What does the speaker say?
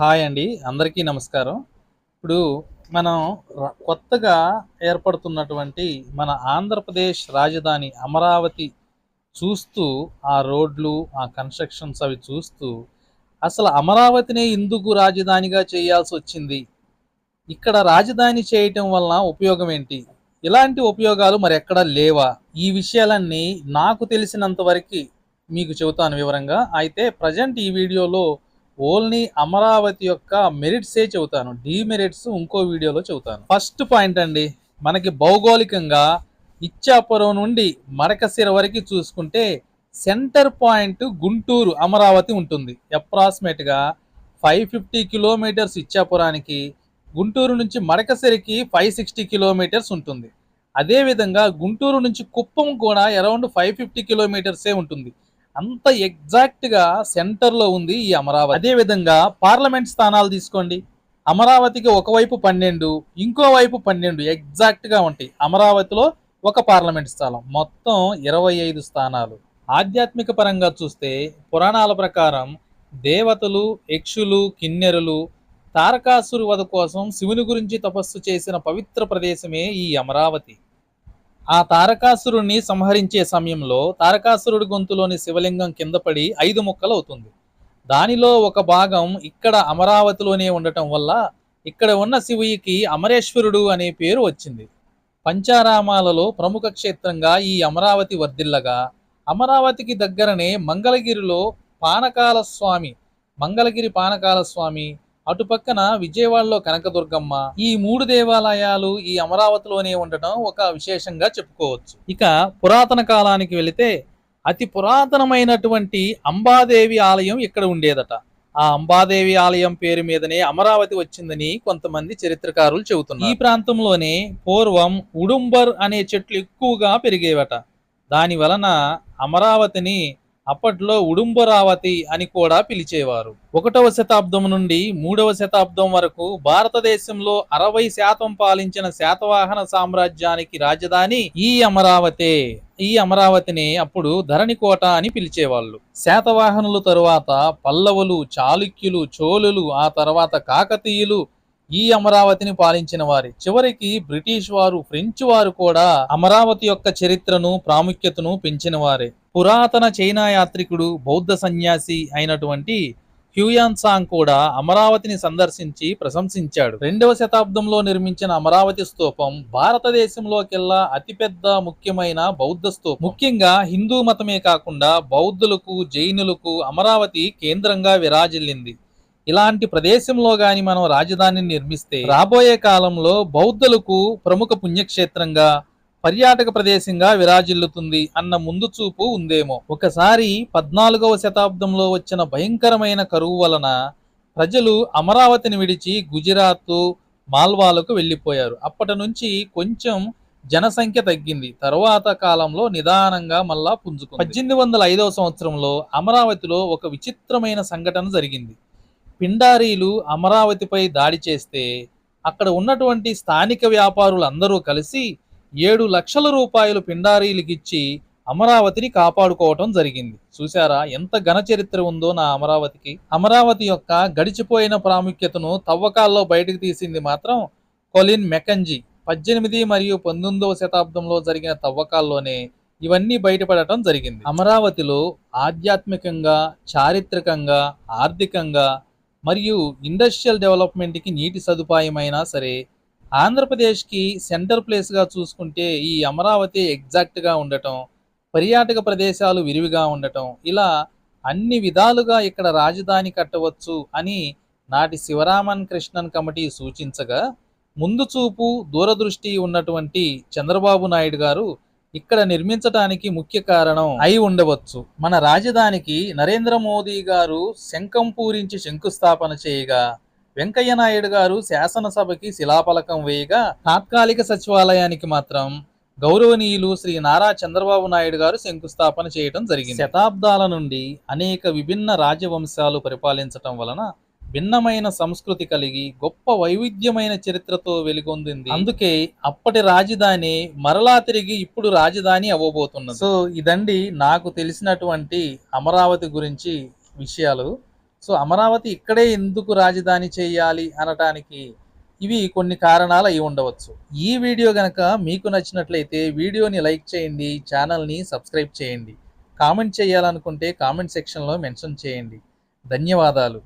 Hi అండి అందరికీ నమస్కారం. ఇప్పుడు మనం కొత్తగా ఏర్పడుతున్నటువంటి మన ఆంధ్రప్రదేశ్ రాజధాని అమరావతి చూస్తూ ఆ రోడ్లు ఆ కన్స్ట్రక్షన్స్ అవి చూస్తూ అసలు అమరావతినే ఎందుకు రాజధానిగా చేయాల్సి వచ్చింది. ఇక్కడ రాజధాని చేయటం వలన ఉపయోగం ఏంటి? ఇలాంటి ఉపయోగాలు మరి ఎక్కడా లేవా? ఈ విషయాలన్నీ నాకు తెలిసినంత వరకు మీకు చెబుతాను వివరంగా. అయితే ప్రజెంట్ ఈ వీడియోలో ఓన్లీ అమరావతి యొక్క మెరిట్సే చెబుతాను. డీమెరిట్స్ ఇంకో వీడియోలో చెబుతాను. ఫస్ట్ పాయింట్ అండి మనకి భౌగోళికంగా ఇచ్చాపురం నుండి మరకసిర వరకు చూసుకుంటే సెంటర్ పాయింట్ గుంటూరు అమరావతి ఉంటుంది. అప్రాక్సిమేట్గా ఫైవ్ ఫిఫ్టీ కిలోమీటర్స్ ఇచ్చాపురానికి గుంటూరు నుంచి మరకసిరికి ఫైవ్ సిక్స్టీ కిలోమీటర్స్ ఉంటుంది. అదేవిధంగా గుంటూరు నుంచి కుప్పం కూడా అరౌండ్ ఫైవ్ ఫిఫ్టీ కిలోమీటర్సే ఉంటుంది. అంత ఎగ్జాక్ట్గా సెంటర్లో ఉంది ఈ అమరావతి. అదే విధంగా పార్లమెంట్ స్థానాలు తీసుకోండి. అమరావతికి ఒకవైపు పన్నెండు ఇంకోవైపు పన్నెండు ఎగ్జాక్ట్గా ఉంటాయి. అమరావతిలో ఒక పార్లమెంట్ స్థానం మొత్తం ఇరవై ఐదు స్థానాలు. ఆధ్యాత్మిక పరంగా చూస్తే పురాణాల ప్రకారం దేవతలు యక్షులు కిన్నెరులు తారకాసురు వధ కోసం శివుని గురించి తపస్సు చేసిన పవిత్ర ప్రదేశమే ఈ అమరావతి. ఆ తారకాసురుణ్ణి సంహరించే సమయంలో తారకాసురుడి గొంతులోని శివలింగం కింద పడి ఐదు ముక్కలు అవుతుంది దానిలో ఒక భాగం ఇక్కడ అమరావతిలోనే ఉండటం వల్ల ఇక్కడ ఉన్న శివుడికి అమరేశ్వరుడు అనే పేరు వచ్చింది. పంచారామాలలో ప్రముఖ క్షేత్రంగా ఈ అమరావతి వర్ధిల్లగా అమరావతికి దగ్గరనే మంగళగిరిలో పానకాల స్వామి మంగళగిరి పానకాల స్వామి అటుపక్కన విజయవాడలో కనకదుర్గమ్మ ఈ మూడు దేవాలయాలు ఈ అమరావతిలోనే ఉండటం ఒక విశేషంగా చెప్పుకోవచ్చు. ఇక పురాతన కాలానికి వెళితే అతి పురాతనమైనటువంటి అంబాదేవి ఆలయం ఇక్కడ ఉండేదట. ఆ అంబాదేవి ఆలయం పేరు మీదనే అమరావతి వచ్చిందని కొంతమంది చరిత్రకారులు చెబుతున్నారు. ఈ ప్రాంతంలోనే పూర్వం ఉడుంబర్ అనే చెట్లు ఎక్కువగా పెరిగేవట. దాని వలన అమరావతిని అప్పట్లో ఉడుంబరావతి అని కూడా పిలిచేవారు. ఒకటవ శతాబ్దం నుండి మూడవ శతాబ్దం వరకు భారతదేశంలో అరవై శాతం పాలించిన శాతవాహన సామ్రాజ్యానికి రాజధాని ఈ అమరావతే. ఈ అమరావతిని అప్పుడు ధరణికోట అని పిలిచేవాళ్ళు. శాతవాహనుల తరువాత పల్లవులు చాళుక్యులు చోళులు ఆ తర్వాత కాకతీయులు ఈ అమరావతిని పాలించిన వారి. చివరికి బ్రిటిష్ వారు ఫ్రెంచ్ వారు కూడా అమరావతి యొక్క చరిత్రను ప్రాముఖ్యతను పెంచిన వారే. పురాతన చైనా యాత్రికుడు బౌద్ధ సన్యాసి అయినటువంటి హ్యూయాన్ సాంగ్ కూడా అమరావతిని సందర్శించి ప్రశంసించాడు. రెండవ శతాబ్దంలో నిర్మించిన అమరావతి స్తూపం భారతదేశంలోకెల్లా అతిపెద్ద ముఖ్యమైన బౌద్ధ స్తూపం. ముఖ్యంగా హిందూ మతమే కాకుండా బౌద్ధులకు జైనులకు అమరావతి కేంద్రంగా విరాజిల్లింది. ఇలాంటి ప్రదేశంలో గాని మనం రాజధానిని నిర్మిస్తే రాబోయే కాలంలో బౌద్ధులకు ప్రముఖ పుణ్యక్షేత్రంగా పర్యాటక ప్రదేశంగా విరాజిల్లుతుంది అన్న ముందు చూపు ఉందేమో. ఒకసారి పద్నాలుగవ శతాబ్దంలో వచ్చిన భయంకరమైన కరువు వలన ప్రజలు అమరావతిని విడిచి గుజరాత్ మాల్వాలకు వెళ్ళిపోయారు. అప్పటి నుంచి కొంచెం జనసంఖ్య తగ్గింది. తరువాత కాలంలో నిదానంగా మళ్ళా పుంజుకుంది. పద్దెనిమిది వందల ఐదవ సంవత్సరంలో అమరావతిలో ఒక విచిత్రమైన సంఘటన జరిగింది. పిండారీలు అమరావతిపై దాడి చేస్తే అక్కడ ఉన్నటువంటి స్థానిక వ్యాపారులందరూ కలిసి ఏడు లక్షల రూపాయలు పిండారీలకిచ్చి అమరావతిని కాపాడుకోవటం జరిగింది. చూసారా ఎంత ఘన చరిత్ర ఉందో నా అమరావతికి. అమరావతి యొక్క గడిచిపోయిన ప్రాముఖ్యతను తవ్వకాల్లో బయటకు తీసింది మాత్రం కొలిన్ మెకంజీ. పద్దెనిమిది మరియు పంతొమ్మిదవ శతాబ్దంలో జరిగిన తవ్వకాల్లోనే ఇవన్నీ బయటపడటం జరిగింది. అమరావతిలో ఆధ్యాత్మికంగా చారిత్రకంగా ఆర్థికంగా మరియు ఇండస్ట్రియల్ డెవలప్మెంట్కి నీటి సదుపాయమైనా సరే ఆంధ్రప్రదేశ్కి సెంటర్ ప్లేస్గా చూసుకుంటే ఈ అమరావతి ఎగ్జాక్ట్గా ఉండటం పర్యాటక ప్రదేశాలు విరివిగా ఉండటం ఇలా అన్ని విధాలుగా ఇక్కడ రాజధాని కట్టవచ్చు అని నాటి శివరామన్ కృష్ణన్ కమిటీ సూచించగా ముందు చూపు దూరదృష్టి ఉన్నటువంటి చంద్రబాబు నాయుడు గారు ఇక్కడ నిర్మించడానికి ముఖ్య కారణం అయి ఉండవచ్చు. మన రాజధానికి నరేంద్ర మోదీ గారు శంఖం పూరించి శంకుస్థాపన చేయగా వెంకయ్య నాయుడు గారు శాసనసభకి శిలాపలకం వేయగా తాత్కాలిక సచివాలయానికి మాత్రం గౌరవనీయులు శ్రీ నారా చంద్రబాబు నాయుడు గారు శంకుస్థాపన చేయడం జరిగింది. శతాబ్దాల నుండి అనేక విభిన్న రాజవంశాలు పరిపాలించటం వలన భిన్నమైన సంస్కృతి కలిగి గొప్ప వైవిధ్యమైన చరిత్రతో వెలుగొందింది. అందుకే అప్పటి రాజధాని మరలా తిరిగి ఇప్పుడు రాజధాని అవ్వబోతున్నది. సో ఇదండి నాకు తెలిసినటువంటి అమరావతి గురించి విషయాలు. సో అమరావతి ఇక్కడే ఎందుకు రాజధాని చేయాలి అనటానికి ఇవి కొన్ని కారణాలు అయి ఉండవచ్చు. ఈ వీడియో గనక మీకు నచ్చినట్లయితే వీడియోని లైక్ చేయండి ఛానల్ని సబ్స్క్రైబ్ చేయండి. కామెంట్ చేయాలనుకుంటే కామెంట్ సెక్షన్లో మెన్షన్ చేయండి. ధన్యవాదాలు.